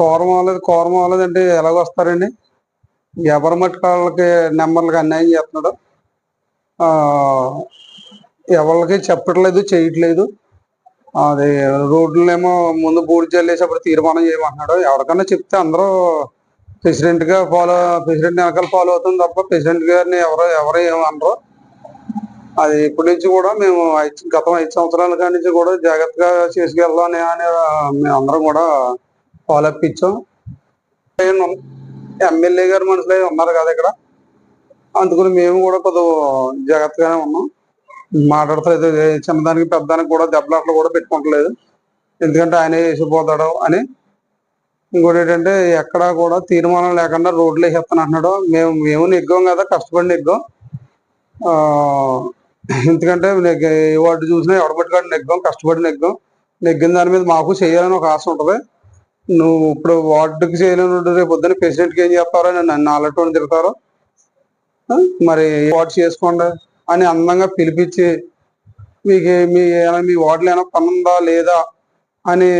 Quorum అవ్వలేదు quorum అవ్వలేదు ఎలాగ వస్తారండి. ఎవరి మట్టుకు వాళ్ళకి నెంబర్లకి అన్యాయం చేస్తున్నాడు. ఎవరికి చెప్పట్లేదు చేయట్లేదు. అది రోడ్లనేమో ముందు బూడి చల్లేసేప్పుడు తీర్మానం చేయమంటున్నాడు. ఎవరికన్నా చెప్తే అందరూ ప్రెసిడెంట్గా ఫాలో ప్రెసిడెంట్ వెనకాల ఫాలో అవుతుంది తప్ప ప్రెసిడెంట్ గారిని ఎవరు ఎవరు ఏమనరు అది ఇప్పటి నుంచి కూడా మేము ఐదు- గత ఐదు సంవత్సరాల కాడి నుంచి కూడా జాగ్రత్తగా చేసుకెళ్దాం అని మేము అందరం కూడా ఫాలో అప్ ఇచ్చాం. ఎమ్మెల్యే గారు మనుషులు ఉన్నారు కదా ఇక్కడ. అందుకని మేము కూడా కొద్దిగా జాగ్రత్తగానే ఉన్నాం. మాట్లాడతలేదు. చిన్నదానికి పెద్దదానికి కూడా దెబ్బలాట్లు కూడా పెట్టుకోవట్లేదు. ఎందుకంటే ఆయనే వేసిపోతాడు అని. ఇంకోటి ఏంటంటే ఎక్కడా కూడా తీర్మానం లేకుండా రోడ్లు వేసేస్తాను అంటున్నాడు. మేము మేము నెగ్గాం కదా కష్టపడి నెగ్గాం. ఎందుకంటే నెగ్గ- ఏ వాటి చూసినా ఎవడబట్టుకాడు నెగ్గాం కష్టపడి నెగ్గాం. నెగ్గిన దాని మీద మాకు చేయాలని ఒక ఆశ ఉంటుంది. నువ్వు ఇప్పుడు వార్డుకి చేయలేని రేపు పొద్దున్న ప్రెసిడెంట్కి ఏం చెప్పారో నేను నన్ను ఆలటోని తిడతారు. మరి వార్డు చేసుకోండి అని అందంగా పిలిపించి మీకు మీ ఏమైనా మీ వార్డులో ఏమైనా పని ఉందా లేదా అని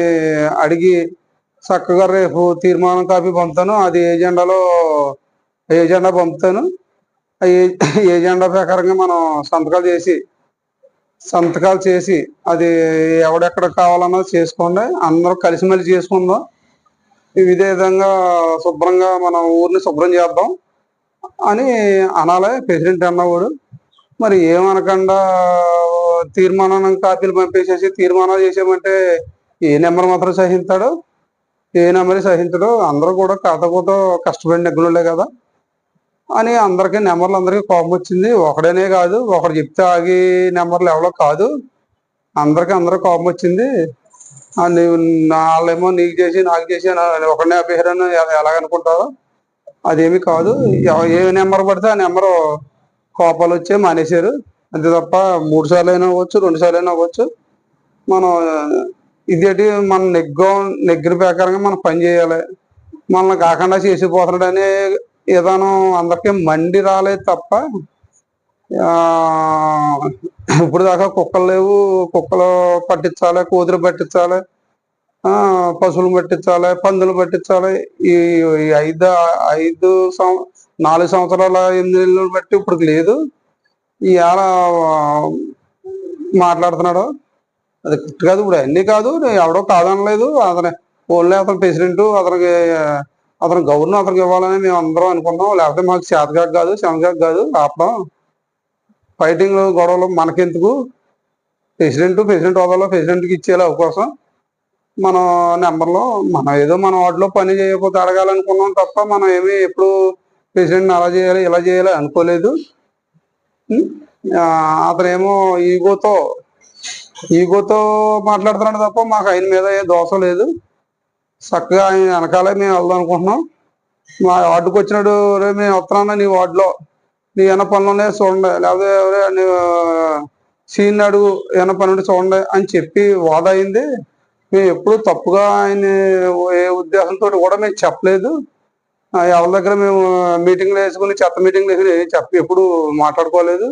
అడిగి చక్కగా రేపు తీర్మానం కాపీ పంపుతాను. అది ఏజెండాలో ఏజెండా పంపుతాను? ఏ- ఏజెండా ప్రకారంగా మనం సంతకాలు చేసి సంతకాలు చేసి అది ఎవడెక్కడ కావాలన్నది చేసుకోండి. అందరూ కలిసిమెలిసి చేసుకుందాం. ఇదే విధంగా శుభ్రంగా మన ఊరిని శుభ్రం చేద్దాం అని అనాలే ప్రెసిడెంట్ అన్నవాడు. మరి ఏమనకుండా తీర్మానం కాపీలు పంపేసేసి తీర్మానాలు చేసామంటే ఏ నెంబర్ మాత్రం సహించాడు? ఏ నెంబర్ సహించడు? అందరూ కూడా కాకపోతే కష్టపడి నెగ్గులే కదా అని అందరికీ నెంబర్లు అందరికీ కోపం వచ్చింది. ఒకడనే కాదు ఒకడు చెప్తే ఆగి నెంబర్లు ఎవరో కాదు. అందరికీ అందరూ కోపం వచ్చింది. వాళ్ళేమో నీకు చేసి నాకు చేసి అని ఒకడనే అభిహరణ ఎలాగనుకుంటారో అదేమి కాదు. ఏ నెంబర్ పడితే ఆ నెంబర్ కోపాలు వచ్చే మానేశారు. అంతే తప్ప మూడు సార్లు అయినా అవ్వచ్చు రెండు సార్లు అయినా అవ్వచ్చు. మనం ఇదేంటి మనం నెగ్గం నెగ్గిన ప్రకారంగా మనం పని చేయాలి. మనల్ని కాకుండా చేసిపోతున్నాడనే విధానం అందరికీ మండి రాలేదు తప్ప ఆ, ఇప్పుడు దాకా కుక్కలు లేవు కుక్కలు పట్టించాలి కోతులు పట్టించాలి పశువులు పట్టించాలి పందులు పట్టించాలి. ఈ ఐదు ఐదు సంవ నాలుగు సంవత్సరాల ఎనిమిది నెలలు బట్టి ఇప్పుడు లేదు. ఇవాళ మాట్లాడుతున్నాడు. అది కరెక్ట్ కాదు ఇప్పుడు అన్నీ కాదు ఎవడో కాదనలేదు. అతను ఓన్లీ అతను ప్రెసిడెంట్ అతనికి అతను గవర్నర్ అతనికి ఇవ్వాలని మేము అందరం అనుకున్నాం. లేకపోతే మాకు చేతగా కాదు శనగాక కాదు ఆపడం. ఫైటింగ్ గొడవలు మనకెందుకు? ప్రెసిడెంట్ ప్రెసిడెంట్ హోదాలో ప్రెసిడెంట్కి ఇచ్చేలా అవకాశం. మన నెంబర్లో మనం ఏదో మన వార్డులో పని చేయకపోతే అడగాలనుకున్నాం తప్ప మనం ఏమీ ఎప్పుడు ప్రెసిడెంట్ని అలా చేయాలి ఇలా చేయాలి అనుకోలేదు. అతనేమో ఈగోతో ఈగోతో మాట్లాడుతున్నాడు తప్ప మాకు ఆయన మీద ఏ దోషం లేదు. చక్కగా ఆయన వెనకాలే మేము వెళ్దాం అనుకుంటున్నాం. మా వార్డుకు వచ్చినాడు రే మేము వస్తున్నాను నీ వార్డులో. నీ ఏమైనా పనులు ఉన్నాయో చూడండి. లేకపోతే ఎవరే సీన్ అడుగు ఏమైనా పని ఉంటే చూడండి అని చెప్పి వాదయింది. మేము ఎప్పుడు తప్పుగా ఆయన ఏ ఉద్దేశంతో కూడా మేము చెప్పలేదు. ఎవరి దగ్గర మేము మీటింగ్లు వేసుకుని చెత్త మీటింగ్లు వేసుకుని చెప్పి ఎప్పుడు మాట్లాడుకోలేదు.